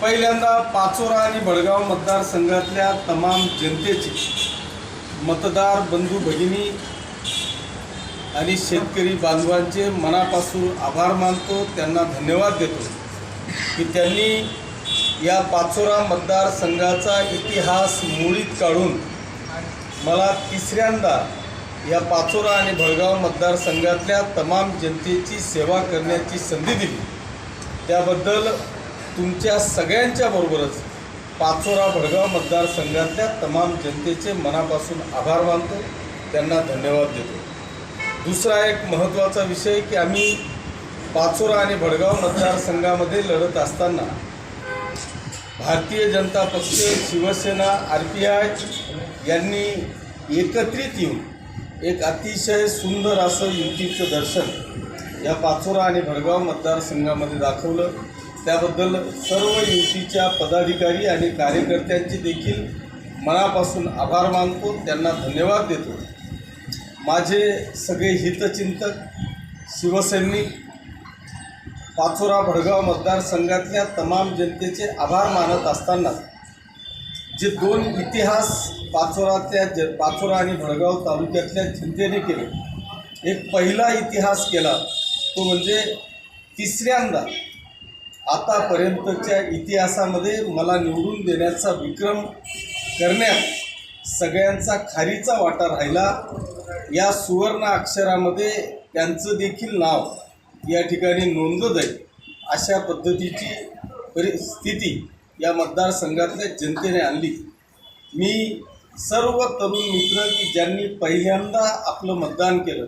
पहिल्यांदा पाचोरा आणि बडगाव मतदारसंघातल्या तमाम जनतेचे मतदार बंधू भगिनी आणि शेतकरी बांधवांचे मनापासून आभार मानतो त्यांना धन्यवाद देतो की त्यांनी या पाचोरा मतदारसंघाचा इतिहास मुळीत काढून मला तिसऱ्यांदा या पाचोरा आणि भडगाव मतदारसंघातल्या तमाम जनतेची सेवा करण्याची संधी दिली. त्याबद्दल तुमच्या सगळ्यांच्या बरोबरच पाचोरा भडगाव मतदारसंघातल्या तमाम जनतेचे मनापासून आभार मानतो त्यांना धन्यवाद देतो. दुसरा एक महत्त्वाचा विषय की आम्ही पाचोरा आणि भडगाव मतदारसंघामध्ये लढत असताना भारतीय जनता पक्ष शिवसेना आर पी आय यांनी एकत्रित येऊन एक अतिशय सुंदर असं युतीचं दर्शन या पाचोरा आणि भडगाव मतदारसंघामध्ये दाखवलं. त्याबद्दल सर्व युतीच्या पदाधिकारी आणि कार्यकर्त्यांचे देखील मनापासून आभार मानतो. त्यांना धन्यवाद देतो. माझे सगळे हितचिंतक शिवसैनिक पाचोरा भडगाव मतदारसंघातल्या तमाम जनतेचे आभार मानत असताना जे दोन इतिहास पाचोरातल्या ज पाचोरा आणि भडगाव तालुक्यातल्या जनतेने केले. एक पहिला इतिहास केला तो म्हणजे तिसऱ्यांदा आतापर्यंतच्या इतिहासामध्ये मला निवडून देण्याचा विक्रम करण्यात सगळ्यांचा खारीचा वाटा राहिला. या सुवर्ण अक्षरामध्ये त्यांचं देखील नाव या ठिकाणी नोंदत आहे अशा पद्धतीची परिस्थिती या मतदारसंघातल्या जनतेने आणली. मी सर्व तरुण मित्र की ज्यांनी पहिल्यांदा आपलं मतदान केलं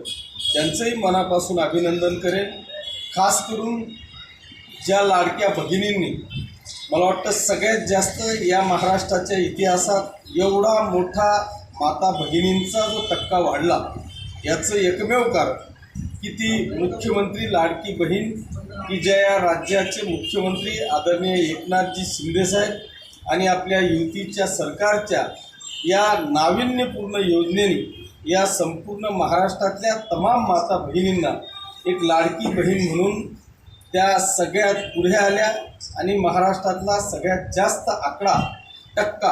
त्यांचंही मनापासून अभिनंदन करेन. खास करून ज्या लाडक्या भगिनींनी मला वाटतं सगळ्यात जास्त या महाराष्ट्राच्या इतिहासात एवढा मोठा माता भगिनींचा जो टक्का वाढला याचं एकमेव कारण की ती मुख्यमंत्री लाडकी बहीण की ज्या या राज्याचे मुख्यमंत्री आदरणीय एकनाथजी शिंदेसाहेब आणि आपल्या युतीच्या सरकारच्या या नाविन्यपूर्ण योजनेने या संपूर्ण महाराष्ट्रातल्या तमाम माता भगिनींना एक लाडकी बहीण म्हणून त्या सगळ्यात पुढे आल्या आणि महाराष्ट्रातला सगळ्यात जास्त आकडा टक्का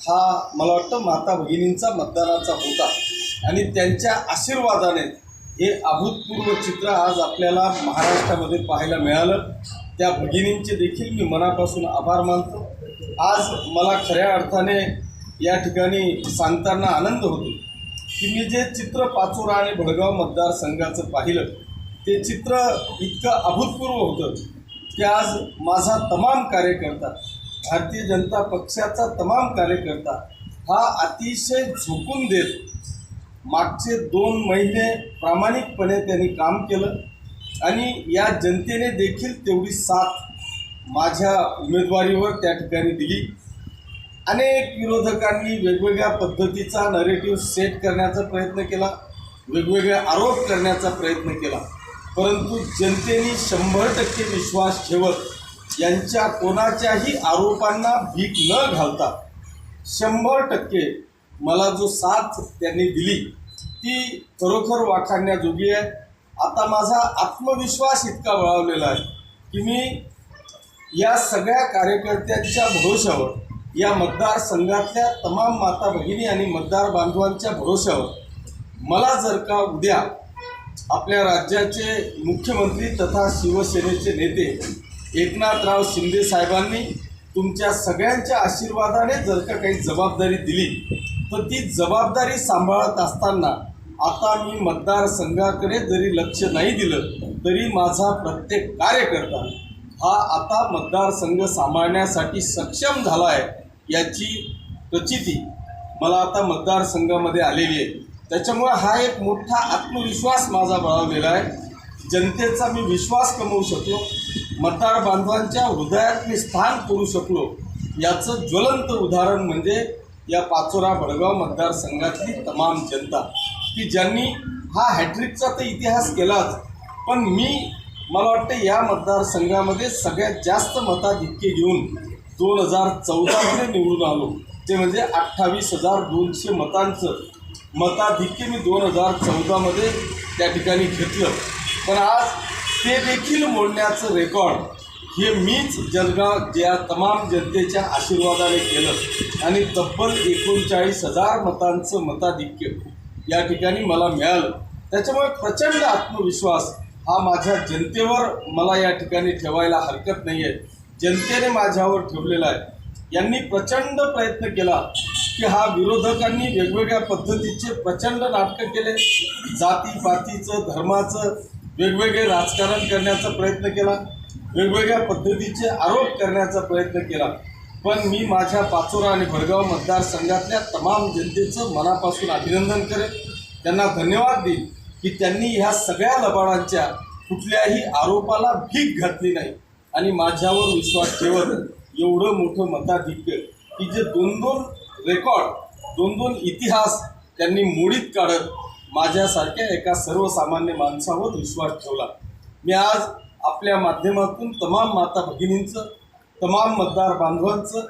हा मला वाटतं माता भगिनींचा मतदानाचा होता. आणि त्यांच्या आशीर्वादाने हे अभूतपूर्व चित्र आज आपल्याला महाराष्ट्रामध्ये पाहायला मिळालं. त्या भगिनींचे देखील मी मनापासून आभार मानतो. आज मला खऱ्या अर्थाने या ठिकाणी सांगताना आनंद होतो की मी जे चित्र पाचोरा आणि भडगाव मतदारसंघाचं पाहिलं ते चित्र इतकं अभूतपूर्व होतं की आज माझा तमाम कार्यकर्ता भारतीय जनता पक्षाचा तमाम कार्यकर्ता हा अतिशय झोकून देत मागचे दोन महिने प्रामाणिकपणे त्यांनी काम केलं आणि या जनतेने देखील तेवढी साथ माझ्या उमेदवारीवर त्या ठिकाणी दिली. अनेक विरोधकांनी वेगवेगळ्या पद्धतीचा नरेटिव्ह सेट करण्याचा प्रयत्न केला वेगवेगळे आरोप करण्याचा प्रयत्न केला. परंतु जनतेने शंभर टक्के विश्वास ठेवत यांच्या कोणाच्याही आरोपांना भीक न घालता शंभर टक्के मला जो साथ त्यांनी दिली ती खरोखर वाखाणण्याजोगी आहे. आता माझा आत्मविश्वास इतका बळावलेला आहे की मी या सगळ्या कार्यकर्त्यांच्या भरोशावर या मतदारसंघातल्या तमाम माता भगिनी आणि मतदार बांधवांच्या भरोशावर मला जर का उद्या आपल्या राज्याचे मुख्यमंत्री तथा शिवसेनेचे नेते एकनाथराव शिंदे साहेबांनी तुमच्या सगळ्यांच्या आशीर्वादाने जर का काही जबाबदारी दिली तर ती जबाबदारी सांभाळत असताना आता मी मतदारसंघाकडे जरी लक्ष नाही दिलं तरी माझा प्रत्येक कार्यकर्ता हा आता मतदारसंघ सांभाळण्यासाठी सक्षम झाला आहे याची प्रचिती मला आता मतदारसंघामध्ये आलेली आहे. त्याच्यामुळे हा एक मोठा आत्मविश्वास माझा बळावलेला आहे. जनतेचा मी विश्वास कमवू शकलो मतदार बांधवांच्या हृदयात मी स्थान करू शकलो याचं ज्वलंत उदाहरण म्हणजे या पाचोरा भडगाव मतदारसंघातली तमाम जनता. की ज्यांनी हा हॅट्रिकचा तर इतिहास केलाच पण मी मला वाटतं या मतदारसंघामध्ये सगळ्यात जास्त मताधिक्य घेऊन दोन हजार चौदामध्ये निवडून आलो. ते म्हणजे अठ्ठावीस हजार दोनशे मतांचं मताधिक्य मी दोन हजार चौदामध्ये त्या ठिकाणी घेतलं. पण आज ते देखील मोडण्याचं रेकॉर्ड हे मीच जळगाव ज्या तमाम जनतेच्या आशीर्वादाने केलं. आणि तब्बल एकोणचाळीस हजार मतांचं मताधिक्य या ठिकाणी मला मिळालं. त्याच्यामुळे प्रचंड आत्मविश्वास हा माझ्या जनतेवर मला या ठिकाणी ठेवायला हरकत नाही आहे जनतेने माझ्यावर ठेवलेला आहे. यांनी प्रचंड प्रयत्न केला. की हा विरोधकांनी वेगवेगळ्या पद्धतीचे प्रचंड नाटकं केले. जाती पातीचं धर्माचं वेगवेगळे राजकारण करण्याचा प्रयत्न केला. वेगवेगळ्या पद्धतीचे आरोप करण्याचा प्रयत्न केला. पण मी माझ्या पाचोरा आणि भडगाव मतदारसंघातल्या तमाम जनतेचं मनापासून अभिनंदन करेन. त्यांना धन्यवाद देईन की त्यांनी ह्या सगळ्या लबाडांच्या कुठल्याही आरोपाला भीक घातली नाही. आणि माझ्यावर विश्वास ठेवत एवढं मोठं मताधिक्य की जे दोन दोन रेकॉर्ड दोन दोन इतिहास त्यांनी मोडीत काढत माझ्यासारख्या एका सर्वसामान्य माणसावर विश्वास ठेवला. मी आज आपल्या माध्यमातून तमाम माता भगिनींचं तमाम मतदार बांधवांचं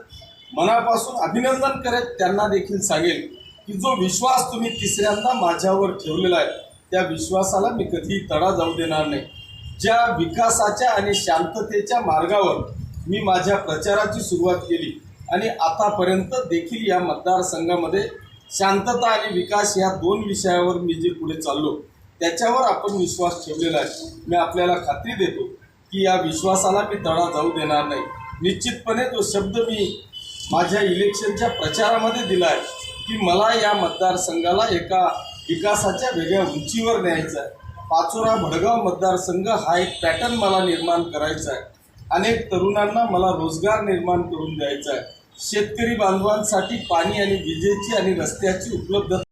मनापासून अभिनंदन करत त्यांना देखील सांगेल की जो विश्वास तुम्ही तिसऱ्यांदा माझ्यावर ठेवलेला आहे त्या विश्वासाला मी कधीही तडा जाऊ देणार नाही. ज्या विकासाच्या आणि शांततेच्या मार्गावर मी माझ्या प्रचाराची सुरुवात केली आणि आतापर्यंत देखील या मतदारसंघामध्ये शांतता आणि विकास या दोन विषयावर मी जे पुढे चाललो त्याच्यावर आपण विश्वास ठेवलेला आहे. मी आपल्याला खात्री देतो की या विश्वासाला मी तडा जाऊ देणार नाही. निश्चितपणे तो शब्द मी माझ्या इलेक्शनच्या प्रचारामध्ये दिला आहे की मला या मतदारसंघाला एका विकासाच्या वेगळ्या उंचीवर न्यायचं आहे. पाचोरा भडगाव मतदारसंघ हा एक पॅटर्न मला निर्माण करायचा आहे. अनेक तरुणांना मला रोजगार निर्माण करून द्यायचा आहे. शेतकरी बांधवांसाठी पाणी आणि विजेची आणि रस्त्याची उपलब्धता